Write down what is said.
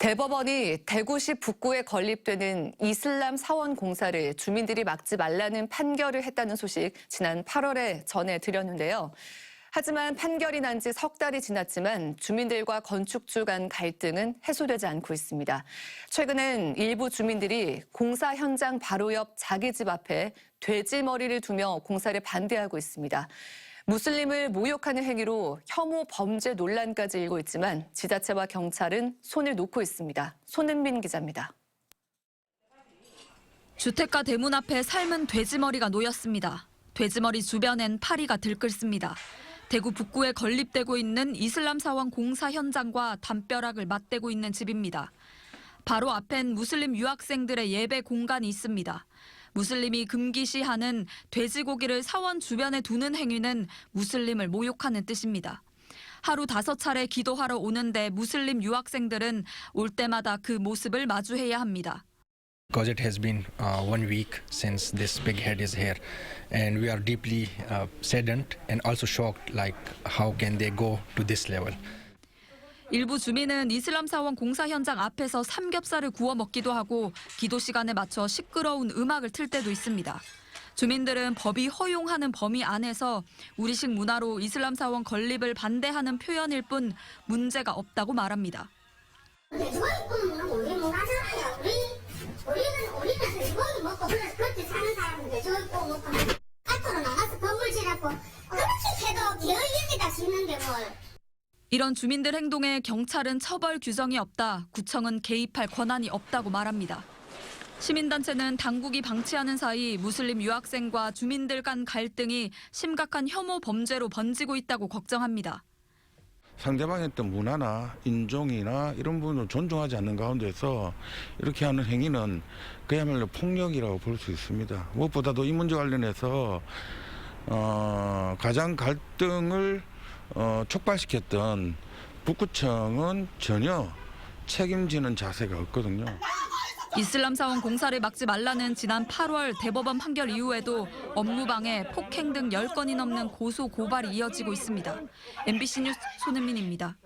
대법원이 대구시 북구에 건립되는 이슬람 사원 공사를 주민들이 막지 말라는 판결을 했다는 소식 지난 8월에 전해드렸는데요. 하지만 판결이 난 지 석 달이 지났지만 주민들과 건축주 간 갈등은 해소되지 않고 있습니다. 최근엔 일부 주민들이 공사 현장 바로 옆 자기 집 앞에 돼지 머리를 두며 공사를 반대하고 있습니다. 무슬림을 모욕하는 행위로 혐오 범죄 논란까지 일고 있지만 지자체와 경찰은 손을 놓고 있습니다. 손은민 기자입니다. 주택가 대문 앞에 삶은 돼지머리가 놓였습니다. 돼지머리 주변엔 파리가 들끓습니다. 대구 북구에 건립되고 있는 이슬람 사원 공사 현장과 담벼락을 맞대고 있는 집입니다. 바로 앞엔 무슬림 유학생들의 예배 공간이 있습니다. 무슬림이 금기시하는 돼지고기를 사원 주변에 두는 행위는 무슬림을 모욕하는 뜻입니다. 하루 다섯 차례 기도하러 오는데 무슬림 유학생들은 올 때마다 그 모습을 마주해야 합니다. because it has been uh, one week since this big head is here and we are deeply uh, saddened and also shocked like how can they go to this level 일부 주민은 이슬람 사원 공사 현장 앞에서 삼겹살을 구워 먹기도 하고 기도 시간에 맞춰 시끄러운 음악을 틀 때도 있습니다. 주민들은 법이 허용하는 범위 안에서 우리식 문화로 이슬람 사원 건립을 반대하는 표현일 뿐 문제가 없다고 말합니다 그렇게 해도 게을립니다 짓는데 뭘. 이런 주민들 행동에 경찰은 처벌 규정이 없다, 구청은 개입할 권한이 없다고 말합니다. 시민단체는 당국이 방치하는 사이 무슬림 유학생과 주민들 간 갈등이 심각한 혐오 범죄로 번지고 있다고 걱정합니다. 상대방의 어떤 문화나 인종이나 이런 부분을 존중하지 않는 가운데서 이렇게 하는 행위는 그야말로 폭력이라고 볼 수 있습니다. 무엇보다도 이 문제 관련해서 어, 가장 갈등을 어, 촉발시켰던 북구청은 전혀 책임지는 자세가 없거든요. 이슬람 사원 공사를 막지 말라는 지난 8월 대법원 판결 이후에도 업무방해, 폭행 등 10건이 넘는 고소 고발이 이어지고 있습니다. MBC 뉴스 손은민입니다.